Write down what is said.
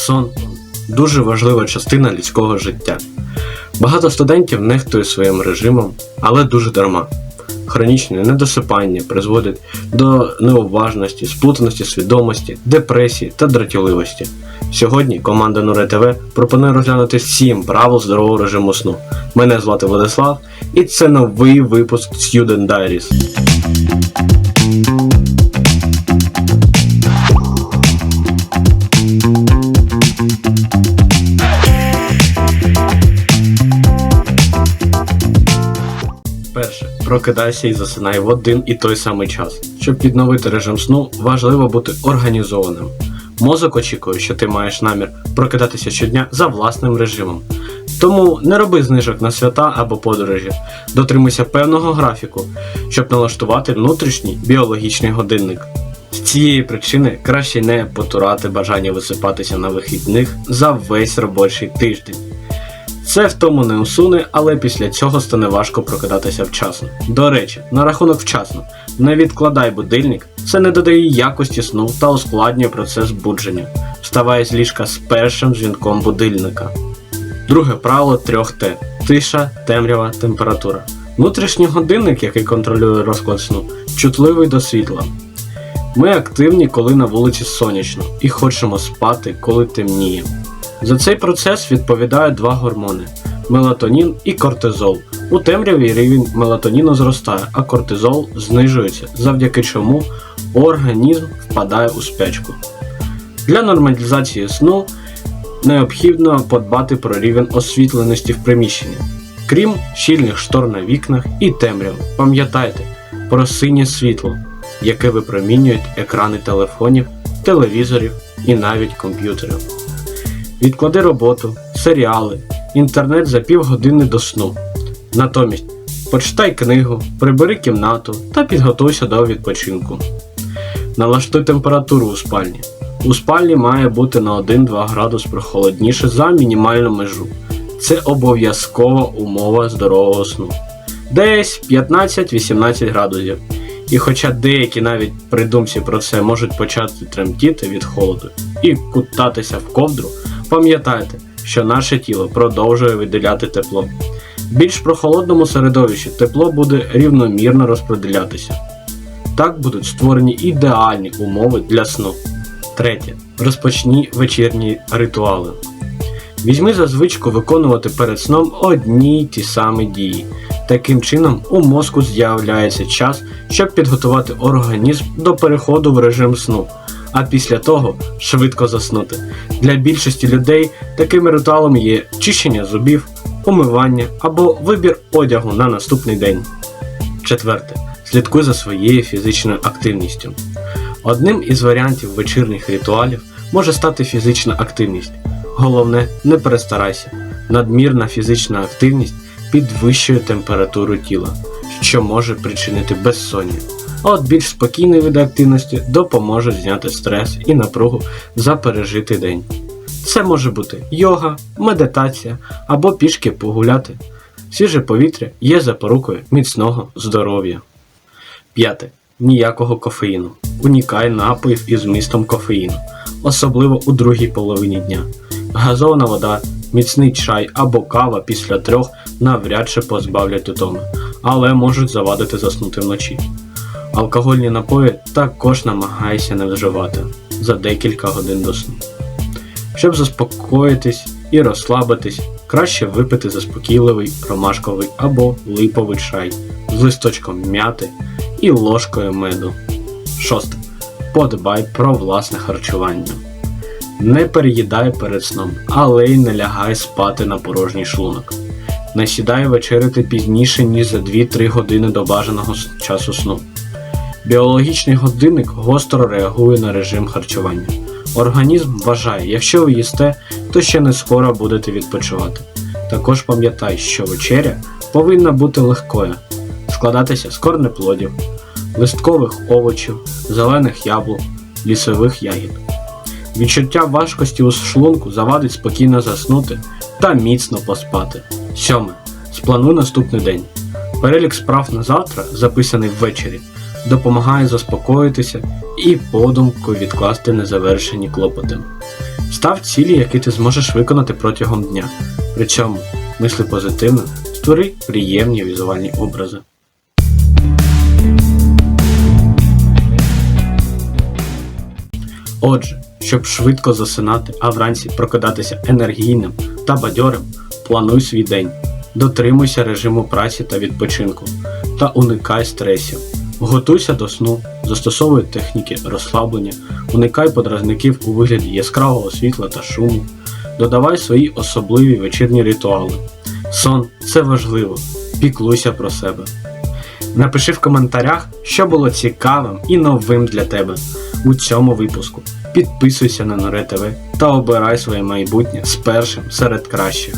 Сон дуже важлива частина людського життя. Багато студентів нехтує своїм режимом, але дуже дарма. Хронічне недосипання призводить до неуважності, сплутаності свідомості, депресії та дратівливості. Сьогодні команда Нуре ТВ пропонує розглянути 7 правил здорового режиму сну. Мене звати Владислав, і це новий випуск Student Diaries. Прокидайся і засинай в один і той самий час. Щоб відновити режим сну, важливо бути організованим. Мозок очікує, що ти маєш намір прокидатися щодня за власним режимом. Тому не роби знижок на свята або подорожі, дотримуйся певного графіку, щоб налаштувати внутрішній біологічний годинник. З цієї причини краще не потурати бажання висипатися на вихідних за весь робочий тиждень. Це в тому не усуне, але після цього стане важко прокидатися вчасно. До речі, на рахунок вчасно, не відкладай будильник, це не додає якості сну та ускладнює процес будження. Вставай з ліжка з першим дзвінком будильника. Друге правило 3Т. Тиша, темрява, температура. Внутрішній годинник, який контролює розклад сну, чутливий до світла. Ми активні, коли на вулиці сонячно, і хочемо спати, коли темніє. За цей процес відповідають два гормони мелатонін і кортизол. У темряві рівень мелатоніну зростає, а кортизол знижується, завдяки чому організм впадає у спячку. Для нормалізації сну необхідно подбати про рівень освітленості в приміщенні. Крім щільних штор на вікнах і темряв, пам'ятайте про синє світло, яке випромінюють екрани телефонів, телевізорів і навіть комп'ютерів. Відклади роботу, серіали, інтернет за півгодини до сну. Натомість почитай книгу, прибери кімнату та підготуйся до відпочинку. Налаштуй температуру у спальні. У спальні має бути на 1-2 градус прохолодніше за мінімальну межу. Це обов'язкова умова здорового сну. Десь 15-18 градусів. І хоча деякі навіть при думці про це можуть почати тремтіти від холоду і кутатися в ковдру, пам'ятайте, що наше тіло продовжує виділяти тепло. В більш прохолодному середовищі тепло буде рівномірно розподілятися. Так будуть створені ідеальні умови для сну. Третє. Розпочні вечірні ритуали. Візьми за звичку виконувати перед сном одні й ті самі дії. Таким чином, у мозку з'являється час, щоб підготувати організм до переходу в режим сну, а після того швидко заснути. Для більшості людей такими ритуалами є чищення зубів, умивання або вибір одягу на наступний день. Четверте. Слідкуй за своєю фізичною активністю. Одним із варіантів вечірніх ритуалів може стати фізична активність. Головне, не перестарайся. Надмірна фізична активність підвищує температуру тіла, що може причинити безсоння. А от більш спокійний вид активності допоможе зняти стрес і напругу за пережитий день. Це може бути йога, медитація або пішки погуляти. Свіже повітря є запорукою міцного здоров'я. П'яте. Ніякого кофеїну. Унікай напоїв із вмістом кофеїну, особливо у другій половині дня. Газована вода, міцний чай або кава після трьох навряд чи позбавлять утоми, але можуть завадити заснути вночі. Алкогольні напої також намагайся не вживати за декілька годин до сну. Щоб заспокоїтись і розслабитись, краще випити заспокійливий ромашковий або липовий чай з листочком м'яти і ложкою меду. Шосте. Подбай про власне харчування. Не переїдай перед сном, але й не лягай спати на порожній шлунок. Не сідай вечеряти пізніше, ніж за 2-3 години до бажаного часу сну. Біологічний годинник гостро реагує на режим харчування. Організм вважає, якщо ви їсте, то ще не скоро будете відпочивати. Також пам'ятай, що вечеря повинна бути легкою, складатися з корнеплодів, листкових овочів, зелених яблук, лісових ягід. Відчуття важкості у шлунку завадить спокійно заснути та міцно поспати. Сьоме. Сплануй наступний день. Перелік справ на завтра, записаний ввечері, допомагає заспокоїтися і подумку відкласти незавершені клопоти. Став цілі, які ти зможеш виконати протягом дня. При цьому мисли позитивно, створи приємні візуальні образи. Отже, щоб швидко засинати, а вранці прокидатися енергійним та бадьорим, плануй свій день. Дотримуйся режиму праці та відпочинку та уникай стресів. Готуйся до сну, застосовуй техніки розслаблення, уникай подразників у вигляді яскравого світла та шуму, додавай свої особливі вечірні ритуали. Сон це важливо, піклуйся про себе. Напиши в коментарях, що було цікавим і новим для тебе у цьому випуску. Підписуйся на Норе ТВ та обирай своє майбутнє з першим серед кращих.